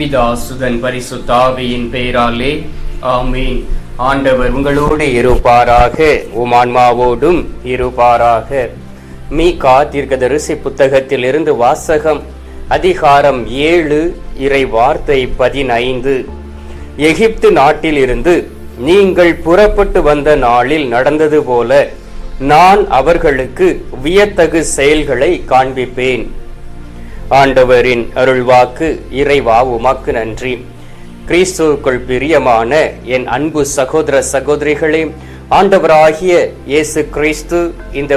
பிதாசுதன் பரிசுத்தாவியின் பெயராலே ஆமீன். ஆண்டவர் உங்களோடு இருப்பாராக உமான்மாவோடும் இருப்பாராக இருப்பாராக. மீகா தீர்க்கதரிசி புத்தகத்திலிருந்து வாசகம் அதிகாரம் ஏழு இறை வார்த்தை பதினைந்து. எகிப்து நாட்டிலிருந்து நீங்கள் புறப்பட்டு வந்த நாளில் நடந்தது போல நான் அவர்களுக்கு வியத்தகு செயல்களை காண்பிப்பேன். ஆண்டவரின் அருள்வாக்கு இறைவா உமாக்கு நன்றி. கிறிஸ்துவுக்குள் பிரியமான என் அன்பு சகோதர சகோதரிகளே ஆண்டவராகிய இயேசு கிறிஸ்து இந்த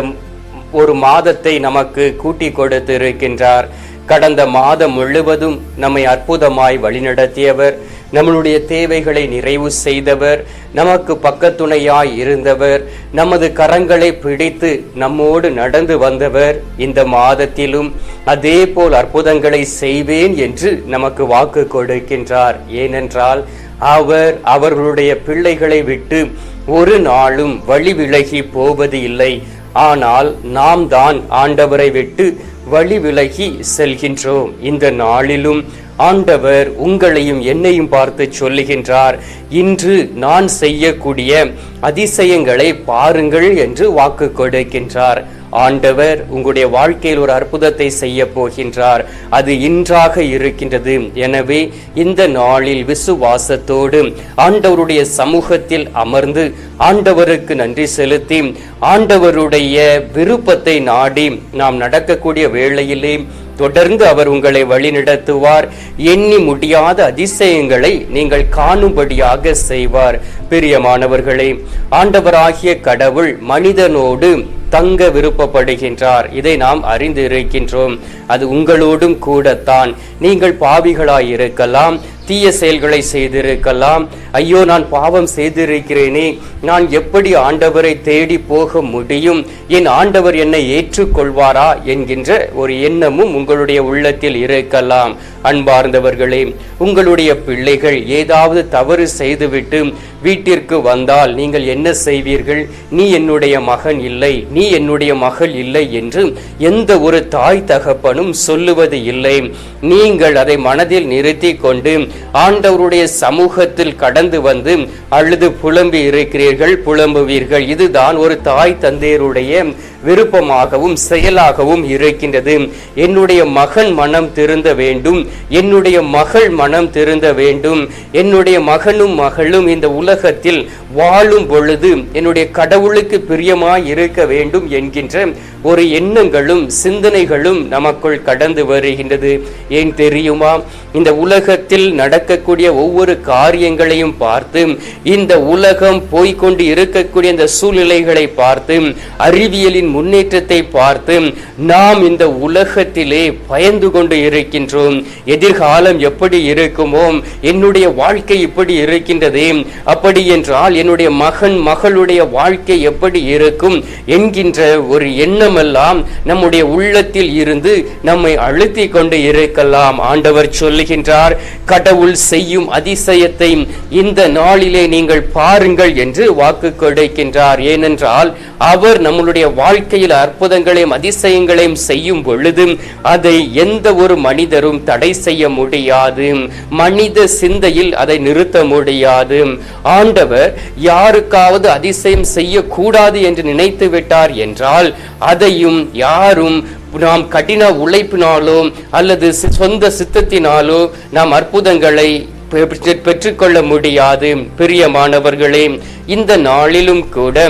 ஒரு மாதத்தை நமக்கு கூட்டி கொடுத்து இருக்கின்றார் கடந்த மாதம் முழுவதும் நம்மை அற்புதமாய் வழிநடத்தியவர். நம்மளுடைய தேவைகளை நிறைவு செய்தவர் நமக்கு பக்கத்துணையாய் இருந்தவர் நமது கரங்களை பிடித்து நம்மோடு நடந்து வந்தவர் இந்த மாதத்திலும். அதே போல் அற்புதங்களை செய்வேன் என்று நமக்கு வாக்கு கொடுக்கின்றார். ஏனென்றால் அவர் அவர்களுடைய பிள்ளைகளை விட்டு ஒரு நாளும் வழி விலகி போவது இல்லை. ஆனால் நாம் தான் ஆண்டவரை விட்டு வழி விலகி செல்கின்றோம். இந்த நாளிலும் ஆண்டவர் உங்களையும் என்னையும் பார்த்து சொல்லுகின்றார். இன்று நான் செய்யக்கூடிய அதிசயங்களை பாருங்கள் என்று வாக்கு கொடுக்கின்றார். ஆண்டவர் உங்களுடைய வாழ்க்கையில் ஒரு அற்புதத்தை செய்ய போகின்றார். அது இன்றாக இருக்கின்றது. எனவே இந்த நாளில் விசுவாசத்தோடு ஆண்டவருடைய சமூகத்தில் அமர்ந்து ஆண்டவருக்கு நன்றி செலுத்தி ஆண்டவருடைய விருப்பத்தை நாடி நாம் நடக்கக்கூடிய வேளையிலே தொடர்ந்து அவர் உங்களை வழிநடத்துவார். எண்ணி முடியாத அதிசயங்களை நீங்கள் காணும்படியாக செய்வார். பிரியமானவர்களே ஆண்டவராகிய கடவுள் மனிதனோடு தங்க விருப்பப்படுகின்றார். இதை நாம் அறிந்து இருக்கின்றோம் அது உங்களோடும் கூடத்தான். நீங்கள் பாவிகளாய் இருக்கலாம் தீய செயல்களை செய்திருக்கலாம். ஐயோ நான் பாவம் செய்திருக்கிறேனே. நான் எப்படி ஆண்டவரை தேடி போக முடியும்? என் ஆண்டவர் என்னை ஏற்றுக்கொள்வாரா? என்கின்ற ஒரு எண்ணமும் உங்களுடைய உள்ளத்தில் இருக்கலாம். அன்பார்ந்தவர்களே உங்களுடைய பிள்ளைகள் ஏதாவது தவறு செய்துவிட்டு வீட்டிற்கு வந்தால் நீங்கள் என்ன செய்வீர்கள்? நீ என்னுடைய மகன் இல்லை நீ என்னுடைய மகள் இல்லை என்று எந்த ஒரு தாய் தகப்பனும் சொல்லுவது இல்லை. நீங்கள் அதை மனதில் நிறுத்தி கொண்டு ஆண்டவருடைய சமூகத்தில் கடந்து வந்து அழுது புலம்பி இருக்கிறீர்கள் புலம்புவீர்கள். இதுதான் ஒரு தாய் தந்தையருடைய விருப்பமாகவும் செயலாகவும் இருக்கின்றது. என்னுடைய மகன் மனம் திருந்த வேண்டும் என்னுடைய மகள் மனம் திருந்த வேண்டும் என்னுடைய மகனும் மகளும் இந்த உலகத்தில் வாழும் பொழுது என்னுடைய கடவுளுக்கு பிரியமாய் இருக்க வேண்டும் என்கின்ற ஒரு எண்ணங்களும் சிந்தனைகளும் நமக்குள் கடந்து வருகின்றது. ஏன் தெரியுமா? இந்த உலகத்தில் நடக்கக்கூடிய ஒவ்வொரு காரியங்களையும் பார்த்து இந்த உலகம் போய்கொண்டு இருக்கக்கூடிய இந்த சூழ்நிலைகளை பார்த்து அறிவியலின் முன்னேற்றத்தை பார்த்து நாம் இந்த உலகத்திலே பயந்து கொண்டு இருக்கின்றோம். எதிர்காலம் எப்படி இருக்குமோ? என்னுடைய வாழ்க்கை இப்படி இருக்கின்றதே. அப்படி என்றால் என்னுடைய மகன் மகளுடைய வாழ்க்கை எப்படி இருக்கும் என்கின்ற ஒரு எண்ணமெல்லாம் நம்முடைய உள்ளத்தில் இருந்து நம்மை அழுத்தி கொண்டு இருக்கலாம். ஆண்டவர் சொல்லுகின்றார் கடவுள் செய்யும் அதிசயத்தை இந்த நாளிலே நீங்கள் பாருங்கள் என்று வாக்கு கொடுக்கின்றார். ஏனென்றால் அவர் நம்மளுடைய வாழ்க்கையில் அற்புதங்களையும் அதிசயங்களையும் செய்யும் பொழுது அதை எந்த ஒரு மனிதரும் தடை செய்ய முடியாது. மனித சிந்தையில் அதை நிறுத்த முடியாது. ஆண்டவர் யாருக்காவது அதிசயம் செய்யக்கூடாது என்று நினைத்து விட்டார் என்றால் அதையும் யாரும் நாம் கடின உழைப்பினாலோ அல்லது சொந்த சித்தத்தினாலோ நாம் அற்புதங்களை பெற்றுக்கொள்ள முடியாது. பிரியமானவர்களே இந்த நாளிலும் கூட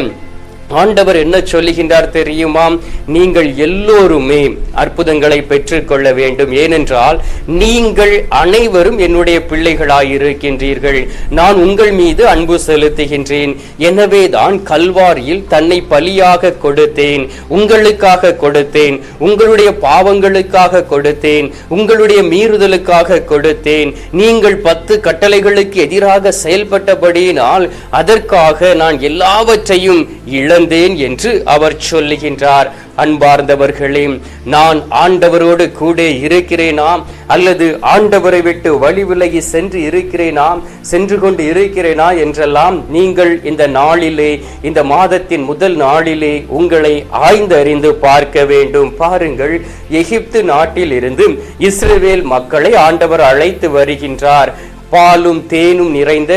ஆண்டவர் என்ன சொல்லுகின்றார் தெரியுமா? நீங்கள் எல்லோருமே அற்புதங்களை பெற்றுக்கொள்ள வேண்டும். ஏனென்றால் நீங்கள் அனைவரும் என்னுடைய பிள்ளைகளாயிருக்கின்றீர்கள். நான் உங்கள் மீது அன்பு செலுத்துகின்றேன். எனவே தான் கல்வாரியில் தன்னை பலியாக கொடுத்தேன். உங்களுக்காக கொடுத்தேன். உங்களுடைய பாவங்களுக்காக கொடுத்தேன். உங்களுடைய மீறுதலுக்காக கொடுத்தேன். நீங்கள் பத்து கட்டளைகளுக்கு எதிராக செயல்பட்டபடியினால் அதற்காக நான் எல்லாவற்றையும் இழந்தேன் என்று அவர் சொல்லுகின்றார். அன்பார்ந்தவர்களே நான் ஆண்டவரோடு கூட இருக்கிறேனாம் அல்லது ஆண்டவரை விட்டு வழி விலகி சென்று இருக்கிறேனாம் சென்று கொண்டு இருக்கிறேனா என்றெல்லாம் நீங்கள் இந்த நாளிலே இந்த மாதத்தின் முதல் நாளிலே உங்களை ஆய்ந்தறிந்து பார்க்க வேண்டும். பாருங்கள் எகிப்து நாட்டில் இருந்து இஸ்ரேவேல் மக்களை ஆண்டவர் அழைத்து வருகின்றார். பாலும் தேனும் நிறைந்த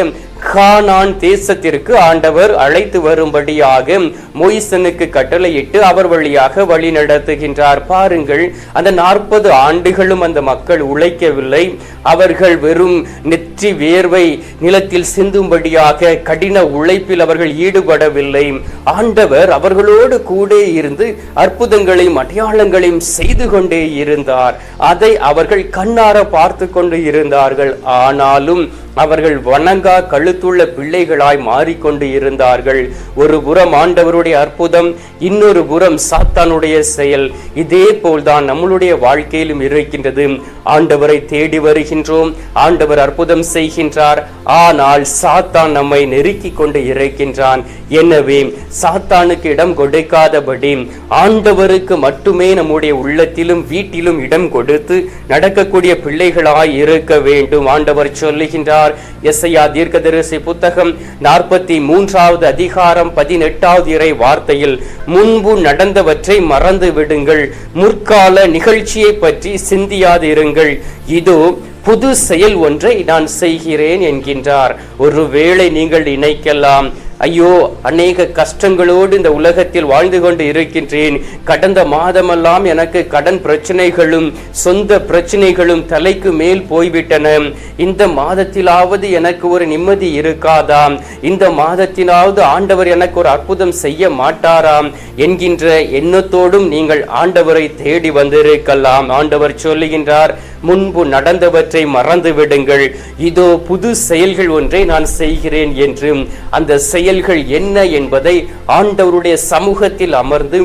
கானான் தேசத்திற்கு ஆண்டவர் அழைத்து வரும்படியாக மொய்சனுக்கு கட்டளையிட்டு அவர் வழியாக வழி நடத்துகின்றார். பாருங்கள் அந்த நாற்பது ஆண்டுகளும் அந்த மக்கள் உழைக்கவில்லை. அவர்கள் வெறும் நெற்றி வேர்வை நிலத்தில் சிந்தும்படியாக கடின உழைப்பில் அவர்கள் ஈடுபடவில்லை. ஆண்டவர் அவர்களோடு கூட இருந்து அற்புதங்களையும் அடையாளங்களையும் செய்து கொண்டே இருந்தார். அதை அவர்கள் கண்ணார பார்த்து கொண்டு இருந்தார்கள். ஆனாலும் அவர்கள் வணங்கா கழுத்துள்ள பிள்ளைகளாய் மாறிக்கொண்டு இருந்தார்கள். ஒரு புறம் ஆண்டவருடைய அற்புதம் இன்னொரு புறம் சாத்தானுடைய செயல். இதே போல்தான் நம்மளுடைய வாழ்க்கையிலும் இருக்கின்றது. ஆண்டவரை தேடி வருகின்றோம் ஆண்டவர் அற்புதம் செய்கின்றார். ஆனால் சாத்தான் நம்மை நெருக்கி கொண்டு இறைக்கின்றான். எனவே சாத்தானுக்கு இடம் கொடுக்காதபடி ஆண்டவருக்கு மட்டுமே நம்முடைய உள்ளத்திலும் வீட்டிலும் இடம் கொடுத்து நடக்கக்கூடிய பிள்ளைகளாய் இருக்க வேண்டும். ஆண்டவர் சொல்லுகின்றார் எஸ்ஐயா தீர்க்கதரிசி புத்தகம் நாற்பத்தி மூன்றாவது அதிகாரம் பதினெட்டாவது இறை வார்த்தையில் முன்பு நடந்தவற்றை மறந்து விடுங்கள் முற்கால நிகழ்ச்சியை பற்றி சிந்தியாது இருங்கள் இதோ புது செயல் ஒன்றை நான் செய்கிறேன் என்கின்றார். ஒருவேளை நீங்கள் இணைக்கலாம் ஐயோ அநேக கஷ்டங்களோடு இந்த உலகத்தில் வாழ்ந்து கொண்டு இருக்கின்றேன். கடந்த மாதமெல்லாம் எனக்கு கடன் பிரச்சனைகளும் சொந்த பிரச்சனைகளும் தலைக்கு மேல் போய்விட்டன. இந்த மாதத்திலாவது எனக்கு ஒரு நிம்மதி இருக்காதாம் இந்த மாதத்திலாவது ஆண்டவர் எனக்கு ஒரு அற்புதம் செய்ய மாட்டாராம் என்கின்ற எண்ணத்தோடும் நீங்கள் ஆண்டவரை தேடி வந்திருக்கலாம். ஆண்டவர் சொல்லுகின்றார் முன்பு நடந்தவற்றை மறந்து விடுங்கள் இதோ புது செயல்கள் ஒன்றை நான் செய்கிறேன் என்றும் அந்த செயல் செயல்கள் என்ன என்பதை ஆண்டவருடைய சமூகத்தில் அமர்ந்து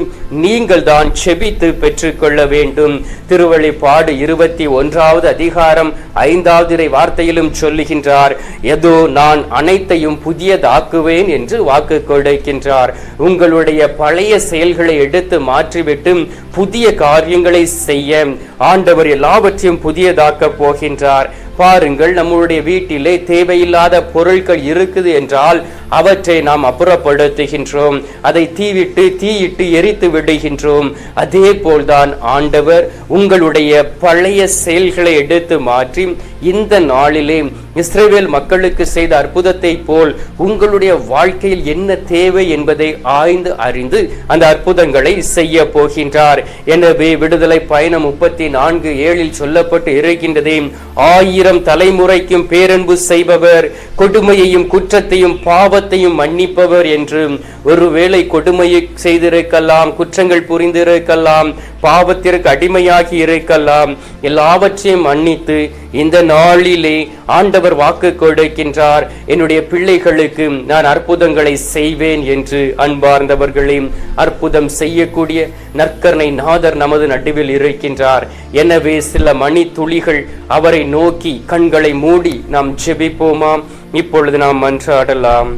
நீங்கள் தான் செபித்து பெற்றுக்கொள்ள வேண்டும். திருவழிப்பாடு இருபத்தி ஒன்றாவது அதிகாரம் ஐந்தாவது வார்த்தையிலும் சொல்லுகின்றார் ஏதோ நான் அனைத்தையும் புதியதாக்குவேன் என்று வாக்கு கொடுக்கின்றார். உங்களுடைய பழைய செயல்களை எடுத்து மாற்றிவிட்டு புதிய காரியங்களை செய்ய ஆண்டவர் எல்லாவற்றையும் புதியதாக்க போகின்றார். பாருங்கள் நம்முடைய வீட்டிலே தேவையில்லாத பொருட்கள் இருக்குது என்றால் அவற்றை நாம் அப்புறப்படுத்துகின்றோம். அதை தீவிட்டு தீயிட்டு எரித்து விடுகின்றோம். அதே போல்தான் ஆண்டவர் உங்களுடைய பழைய செயல்களை எடுத்து மாற்றி இந்த நாளிலே இஸ்ரேவேல் மக்களுக்கு செய்த அற்புதத்தை போல் உங்களுடைய வாழ்க்கையில் என்ன தேவை என்பதை ஆய்ந்து அறிந்து அந்த அற்புதங்களை செய்ய போகின்றார். எனவே விடுதலை பயணம் முப்பத்தி நான்கு ஏழில் சொல்லப்பட்டு இருக்கின்றதே. ஆயிரம் தலைமுறைக்கும் பேரன்பு செய்பவர் கொடுமையையும் குற்றத்தையும் பாவத்தையும் மன்னிப்பவர் என்று. ஒருவேளை கொடுமையை செய்திருக்கலாம் குற்றங்கள் புரிந்திருக்கலாம் பாவத்திற்கு அடிமையாகி இருக்கலாம். எல்லாவற்றையும் மன்னித்து இந்த நாளிலே ஆண்டவர் வாக்கு கொடுக்கின்றார். என்னுடைய பிள்ளைகளுக்கு நான் அற்புதங்களை செய்வேன் என்று அன்பார்ந்தவர்களே அற்புதம் செய்யக்கூடிய நற்கரணை நாதர் நமது நடுவில் இருக்கின்றார். எனவே சில மணி துளிகள் அவரை நோக்கி கண்களை மூடி நாம் ஜெபிப்போமாம் இப்பொழுது நாம் மன்றாடலாம்.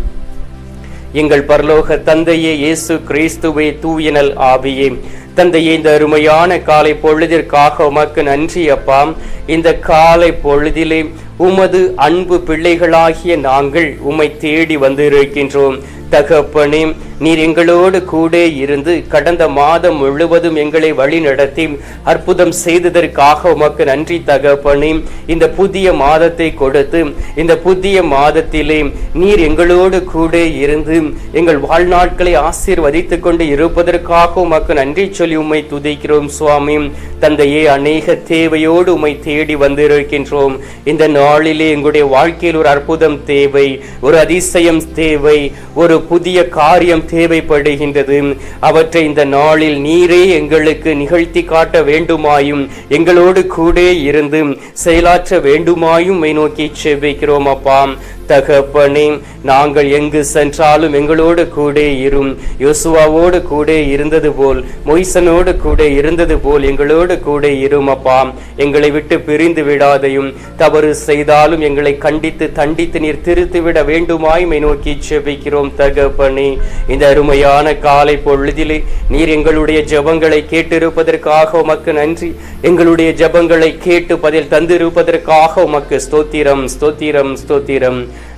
எங்கள் பரலோக தந்தையே இயேசு கிறிஸ்துவே தூயனல் ஆவியே தந்தையே இந்த அருமையான காலை பொழுதிற்காக உமக்கு நன்றி அப்பா. இந்த காலை பொழுதிலே உமது அன்பு பிள்ளைகளாகிய நாங்கள் உம்மை தேடி வந்திருக்கின்றோம். தகப்பனே நீர் எங்களோடு கூட இருந்து கடந்த மாதம் முழுவதும் எங்களை வழி நடத்தி அற்புதம் செய்ததற்காக உமக்கு நன்றி தகப்பனே. இந்த புதிய மாதத்தை கொடுத்து இந்த புதிய மாதத்திலே நீர் எங்களோடு கூட இருந்து எங்கள் வாழ்நாட்களை ஆசீர்வதித்துக் கொண்டு இருப்பதற்காக உமக்கு நன்றி சொல்லி உம்மை துதிக்கிறோம் சுவாமி. தந்தையே அநேக தேவையோடு உம்மை தேடி வந்திருக்கின்றோம். இந்த நாளிலே எங்களுடைய வாழ்க்கையில் ஒரு அற்புதம் தேவை ஒரு அதிசயம் தேவை ஒரு புதிய காரியம் தேவைப்படுகின்றது. அவற்றை இந்த நாளில் நீரே எங்களுக்கு நிகழ்த்தி காட்ட வேண்டுமாயும் எங்களோடு கூட இருந்து செயலாற்ற வேண்டுமாயும் மை நோக்கி செவ்விக்கிறோம் அப்பா. தகப்பனே நாங்கள் எங்கு சென்றாலும் எங்களோடு கூட இரும். யோசுவாவோடு கூட இருந்தது போல் மொய்சனோடு கூட இருந்தது போல் எங்களோடு கூட இரும் அப்பா எங்களை விட்டு பிரிந்து விடாதையும் தவறு செய்தாலும் எங்களை கண்டித்து தண்டித்து நீர் திருத்து விட வேண்டுமாய்மை நோக்கி செபிக்கிறோம் தகப்பனே. இந்த அருமையான காலை பொழுதிலே நீர் எங்களுடைய ஜெபங்களை கேட்டிருப்பதற்காக உமக்கு நன்றி. எங்களுடைய ஜபங்களை கேட்டு பதில் தந்திருப்பதற்காக உமக்கு ஸ்தோத்திரம் ஸ்தோத்திரம் ஸ்தோத்திரம்.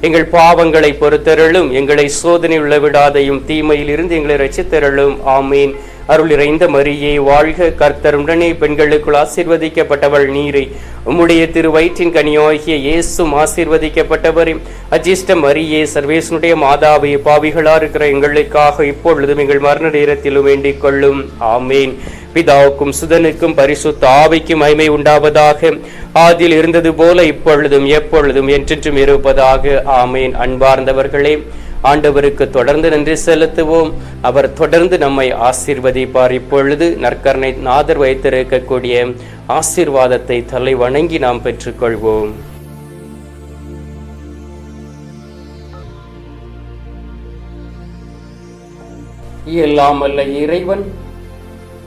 எங்கள் பாவங்களை பொறுத்தருளும் எங்களை சோதனை உள்ள விடாதையும் தீமையில் இருந்து எங்களை ரசித்தருளும் ஆமீன். அருள் இறைந்த மரியே வாழ்க கர்த்தருடனே பெண்களுக்குள் ஆசீர்வதிக்கப்பட்டவள் நீரை. உம்முடைய திரு வயிற்றின் கனியாகிய இயேசும் ஆசீர்வதிக்கப்பட்டவரே. அஜிஷ்ட மரியே சர்வேசனுடைய மாதாவை பாவிகளா இருக்கிற எங்களுக்காக இப்பொழுதும் எங்கள் மரண நேரத்திலும் வேண்டிக் கொள்ளும். ஆமீன். பிதாவுக்கும் சுதனுக்கும் பரிசுத்த ஆவைக்கும் மைமை உண்டாவதாக. ஆதில் இருந்தது போல இப்பொழுதும் எப்பொழுதும் என்றென்றும் இருப்பதாக. ஆமேன். அன்பார்ந்தவர்களே ஆண்டவருக்கு தொடர்ந்து நன்றி செலுத்துவோம். அவர் தொடர்ந்து நம்மை ஆசீர்வதிப்பார். இப்பொழுது நற்கரணை நாதர் வைத்திருக்கக்கூடிய ஆசீர்வாதத்தை தலை வணங்கி நாம் பெற்றுக்கொள்வோம். எல்லாம் அல்ல இறைவன்